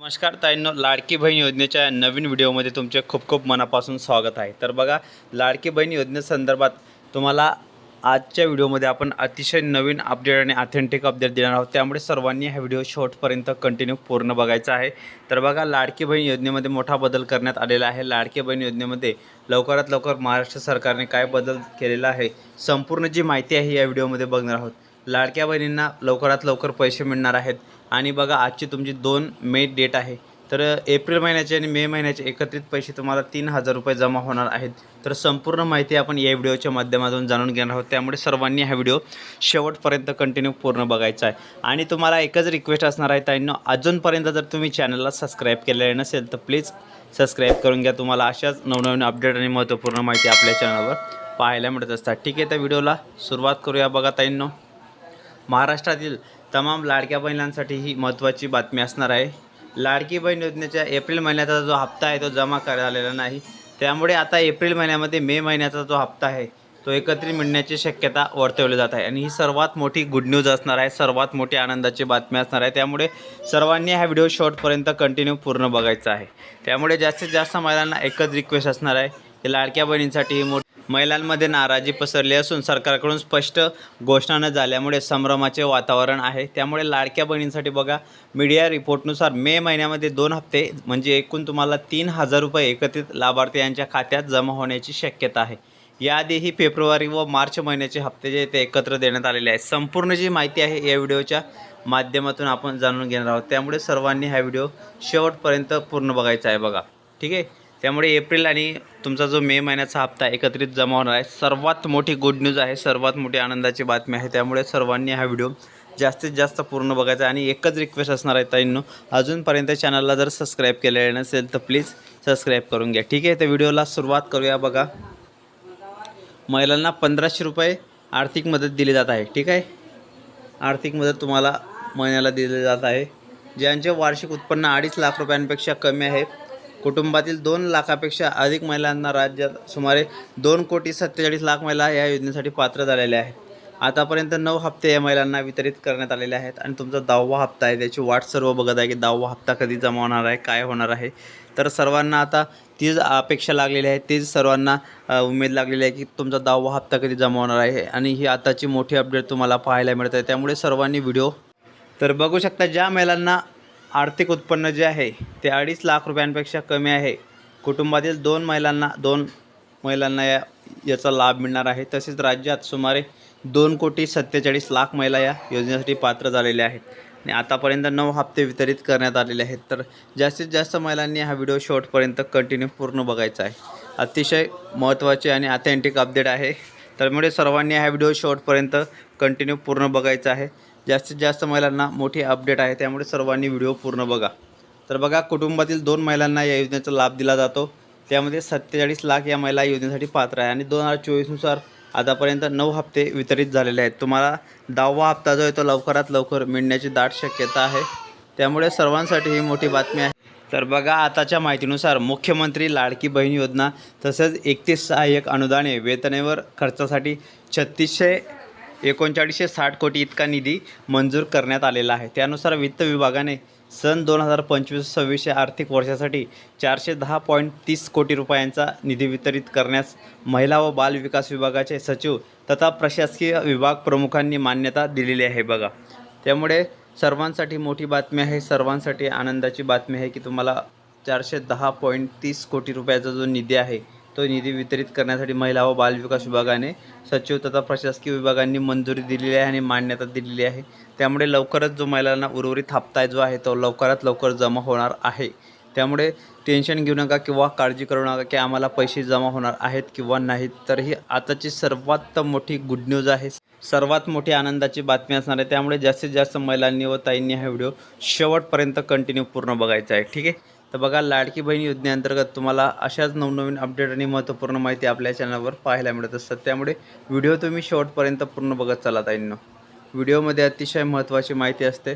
नमस्कार ताईंनो लाडकी बहीण योजनेच्या नवीन व्हिडिओमध्ये तुमचे खूप खूप मनापासून स्वागत आहे. तर बघा लाडकी बहीण योजनेसंदर्भात तुम्हाला आजच्या व्हिडिओमध्ये आपण अतिशय नवीन अपडेट आणि ऑथेंटिक अपडेट देणार आहोत. त्यामुळे सर्वांनी हा व्हिडिओ शॉर्टपर्यंत कंटिन्यू पूर्ण बघायचा आहे. तर बघा लाडकी बहीण योजनेमध्ये मोठा बदल करण्यात आलेला आहे. लाडकी बहीण योजनेमध्ये लवकरात लवकर महाराष्ट्र सरकारने काय बदल केलेला आहे संपूर्ण जी माहिती आहे या व्हिडिओमध्ये बघणार आहोत. लाडक्या बहिणींना लवकरात लवकर पैसे मिळणार आहेत. आणि बघा आजची तुमची दोन मे डेट आहे. तर एप्रिल महिन्याचे आणि मे महिन्याचे एकत्रित पैसे तुम्हाला तीन हजार रुपये जमा होणार आहेत. तर संपूर्ण माहिती आपण या व्हिडिओच्या माध्यमातून जाणून घेणार आहोत. त्यामुळे सर्वांनी हा व्हिडिओ शेवटपर्यंत कंटिन्यू पूर्ण बघायचा आहे. आणि तुम्हाला एकच रिक्वेस्ट असणार आहे ताईंनो अजूनपर्यंत जर तुम्ही चॅनलला सबस्क्राईब केलेलं नसेल तर प्लीज सबस्क्राईब करून घ्या. तुम्हाला अशाच नवनवीन अपडेट आणि महत्त्वपूर्ण माहिती आपल्या चॅनलवर पाहायला मिळत असतात. ठीक आहे त्या व्हिडिओला सुरुवात करूया. बघा ताईंनो महाराष्ट्रातील तमाम लाडक्या बहिणांसाठी ही महत्त्वाची बातमी असणार आहे. लाडकी बहीण योजनेच्या एप्रिल महिन्याचा जो हप्ता आहे तो जमा झालेला नाही. त्यामुळे आता एप्रिल महिन्यामध्ये मे महिन्याचा जो हप्ता आहे तो एकत्रित मिळण्याची शक्यता वर्तवली जात आहे. आणि ही सर्वात मोठी गुड न्यूज असणार आहे सर्वात मोठी आनंदाची बातमी असणार आहे. त्यामुळे सर्वांनी हा व्हिडिओ शॉर्टपर्यंत कंटिन्यू पूर्ण बघायचा आहे. त्यामुळे जास्तीत जास्त महिलांना एकच रिक्वेस्ट असणार आहे की लाडक्या बहिणींसाठी ही मोठी महिलांमध्ये नाराजी पसरली असून सरकारकडून स्पष्ट घोषणा न झाल्यामुळे संभ्रमाचे वातावरण आहे. त्यामुळे लाडक्या बहिणींसाठी बघा मीडिया रिपोर्टनुसार मे महिन्यामध्ये दोन हप्ते म्हणजे एकूण तुम्हाला तीन हजार रुपये एकत्रित लाभार्थी यांच्या खात्यात जमा होण्याची शक्यता आहे. याआधीही फेब्रुवारी व मार्च महिन्याचे हप्ते जे ते एकत्र देण्यात आलेले आहेत. संपूर्ण जी माहिती आहे या व्हिडिओच्या माध्यमातून आपण जाणून घेणार आहोत. त्यामुळे सर्वांनी हा व्हिडिओ शेवटपर्यंत पूर्ण बघायचा आहे बघा. ठीक आहे? त्यामुळे एप्रिल आणि तुमचा जो मे महिन्याचा हप्ता एकत्रित जमा होणार आहे सर्वात मोठी गुड न्यूज आहे सर्वात मोठी आनंदाची बातमी आहे. त्यामुळे सर्वांनी हा व्हिडिओ जास्तीत जास्त पूर्ण बघायचा आणि एकच रिक्वेस्ट असणार आहे ताईंनो अजूनपर्यंत चॅनलला जर सबस्क्राईब केलेलं नसेल तर प्लीज सबस्क्राईब करून घ्या. ठीक आहे तर व्हिडिओला सुरुवात करूया बघा. महिलांना पंधराशे रुपये आर्थिक मदत दिली जात आहे. ठीक आहे? आर्थिक मदत तुम्हाला महिन्याला दिली जात आहे. ज्यांचे वार्षिक उत्पन्न अडीच लाख रुपयांपेक्षा कमी आहे कुटुंबातील दोन लाखापेक्षा अधिक महिलांना राज्यात सुमारे दोन कोटी सत्तेचाळीस लाख महिला या योजनेसाठी पात्र झालेल्या आहेत. आतापर्यंत नऊ हप्ते या महिलांना वितरित करण्यात आलेले आहेत आणि तुमचा दहावा हप्ता आहे त्याची वाट सर्व बघत आहे की दहावा हप्ता कधी जमा होणार आहे काय होणार आहे. तर सर्वांना आता तीच अपेक्षा लागलेली आहे तीच सर्वांना उमेद लागलेली आहे की तुमचा दहावा हप्ता कधी जमा होणार आहे आणि ही आताची मोठी अपडेट तुम्हाला पाहायला मिळत आहे. त्यामुळे सर्वांनी व्हिडिओ तर बघू शकता ज्या महिलांना आर्थिक उत्पन्न जे आहे ते अडीच लाख रुपयांपेक्षा कमी आहे. कुटुंबातील दोन महिलांना दोन महिलांना या याचा लाभ मिळणार आहे. तसेच राज्यात सुमारे दोन कोटी सत्तेचाळीस लाख महिला या योजनेसाठी पात्र झालेल्या आहेत. आणि आतापर्यंत नऊ हप्ते वितरित करण्यात आलेले आहेत. तर जास्तीत जास्त महिलांनी हा व्हिडिओ शॉर्टपर्यंत कंटिन्यू पूर्ण बघायचा आहे. अतिशय महत्त्वाचे आणि ऑथेंटिक अपडेट आहे. त्यामुळे म्हणजे सर्वांनी हा व्हिडिओ शॉर्टपर्यंत कंटिन्यू पूर्ण बघायचा आहे. जास्तीत जास्त महिलांना मोठी अपडेट आहे. त्यामुळे सर्वांनी व्हिडिओ पूर्ण बघा. तर बघा कुटुंबातील दोन महिलांना या योजनेचा लाभ दिला जातो. त्यामध्ये सत्तेचाळीस लाख या महिला योजनेसाठी पात्र आहे. आणि दोन हजार चोवीसनुसार आतापर्यंत नऊ हप्ते वितरित झालेले आहेत. तुम्हाला दहावा हप्ता जो आहे तो लवकरात लवकर मिळण्याची दाट शक्यता आहे. त्यामुळे सर्वांसाठी ही मोठी बातमी आहे. तर बघा आताच्या माहितीनुसार मुख्यमंत्री लाडकी बहीण योजना तसेच एकतीस सहाय्यक अनुदाने वेतनेवर खर्चासाठी छत्तीसशे एकोणचाळीसशे साठ कोटी इतका निधी मंजूर करण्यात आलेला आहे. त्यानुसार वित्त विभागाने सन दोन हजार पंचवीस सव्वीस या आर्थिक वर्षासाठी चारशे दहा पॉईंट तीस कोटी रुपयांचा निधी वितरित करण्यास महिला व बाल विकास विभागाचे सचिव तथा प्रशासकीय विभाग प्रमुखांनी मान्यता दिलेली आहे बघा. त्यामुळे सर्वांसाठी मोठी बातमी आहे. सर्वांसाठी आनंदाची बातमी आहे की तुम्हाला चारशे दहा पॉईंट तीस कोटी रुपयाचा जो निधी आहे तो निधी वितरित करण्यासाठी महिला व बालविकास विभागाने सचिव तथा प्रशासकीय विभागांनी मंजुरी दिलेली आहे आणि मान्यता दिलेली आहे. त्यामुळे लवकरच जो महिलांना उर्वरित हप्ता जो आहे तो लवकरात लवकर जमा होणार आहे. त्यामुळे टेन्शन घेऊ नका किंवा काळजी करू नका की आम्हाला पैसे जमा होणार आहेत किंवा नाहीत. तर ही आताची सर्वात मोठी गुड न्यूज आहे. सर्वात मोठी आनंदाची बातमी असणार आहे. त्यामुळे जास्तीत जास्त महिलांनी व ताईंनी हा व्हिडिओ शेवटपर्यंत कंटिन्यू पूर्ण बघायचा आहे. ठीक आहे? तर बघा लाडकी बहीण योजनेअंतर्गत तुम्हाला अशाच नवनवीन अपडेट आणि महत्त्वपूर्ण माहिती आपल्या चॅनलवर पाहायला मिळत असतात. त्यामुळे व्हिडिओ तुम्ही शेवटपर्यंत पूर्ण बघत चला ताईंनो. व्हिडिओमध्ये अतिशय महत्त्वाची माहिती असते.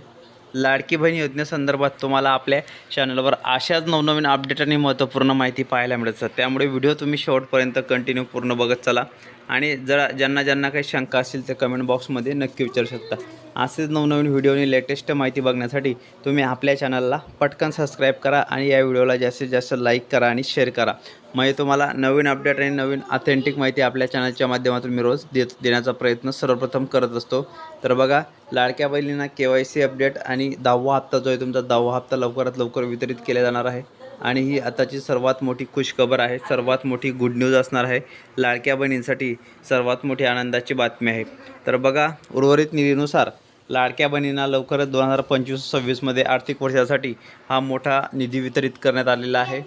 लाडकी बहीण योजनेसंदर्भात तुम्हाला आपल्या चॅनलवर अशाच नवनवीन अपडेट आणि महत्त्वपूर्ण माहिती पाहायला मिळत असतात. त्यामुळे व्हिडिओ तुम्ही शेवटपर्यंत कंटिन्यू पूर्ण बघत चला. आणि जरा ज्यांना ज्यांना काही शंका असतील ते कमेंट बॉक्समध्ये नक्की विचारू शकता. असेच नवनवीन व्हिडिओ आणि लेटेस्ट माहिती बघण्यासाठी तुम्ही आपल्या चॅनलला पटकन सबस्क्राईब करा आणि या व्हिडिओला जास्तीत जास्त लाईक करा आणि शेअर करा. म्हणजे तुम्हाला नवीन अपडेट आणि नवीन ऑथेंटिक माहिती आपल्या चॅनलच्या माध्यमातून मी रोज देत देण्याचा प्रयत्न सर्वप्रथम करत असतो. तर बघा लाडक्या बहिणींना के वाय सी अपडेट आणि दहावा हप्ता जो आहे तुमचा दहावा हप्ता लवकरात लवकर वितरित केला जाणार आहे. आणि ही आताची सर्वात मोठी खुशखबर आहे. सर्वात मोठी गुड न्यूज असणार आहे. लाडक्या बहिणींसाठी सर्वात मोठी आनंदाची बातमी आहे. तर बघा उर्वरित निधीनुसार लाडक्या बहिणींना लवकरच दोन हजार पंचवीस सव्वीसमध्ये आर्थिक वर्षासाठी हा मोठा निधी वितरित करण्यात आलेला आहे.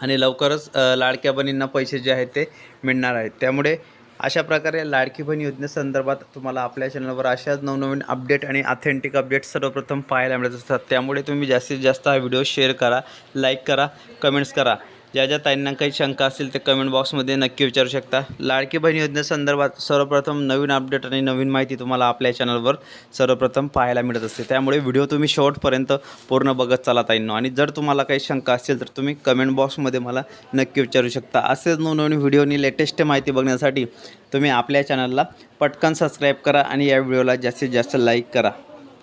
आणि लवकरच लाडक्या बहिणींना पैसे जे आहेत ते मिळणार आहेत. त्यामुळे अशा प्रकारे लाडकी बहीण योजनेसंदर्भात तुम्हाला आपल्या चॅनलवर अशाच नवनवीन अपडेट आणि ऑथेंटिक अपडेट सर्वप्रथम पाहायला मिळत असतात. त्यामुळे तुम्ही जास्तीत जास्त हा व्हिडिओ शेअर करा लाईक करा कमेंट्स करा. ज्या ज्या ताईंना काही शंका असतील ते कमेंट बॉक्समध्ये नक्की विचारू शकता. लाडकी बहीण योजनेसंदर्भात सर्वप्रथम नवीन अपडेट आणि नवीन माहिती तुम्हाला आपल्या चॅनलवर सर्वप्रथम पाहायला मिळत असते. त्यामुळे व्हिडिओ तुम्ही शेवटपर्यंत पूर्ण बघत चाला ताईंनो. आणि जर तुम्हाला काही शंका असतील तर तुम्ही कमेंट बॉक्समध्ये मला नक्की विचारू शकता. असेच नवनवीन व्हिडिओ आणि लेटेस्ट माहिती बघण्यासाठी तुम्ही आपल्या चॅनलला पटकन सबस्क्राईब करा आणि या व्हिडिओला जास्तीत जास्त लाईक करा.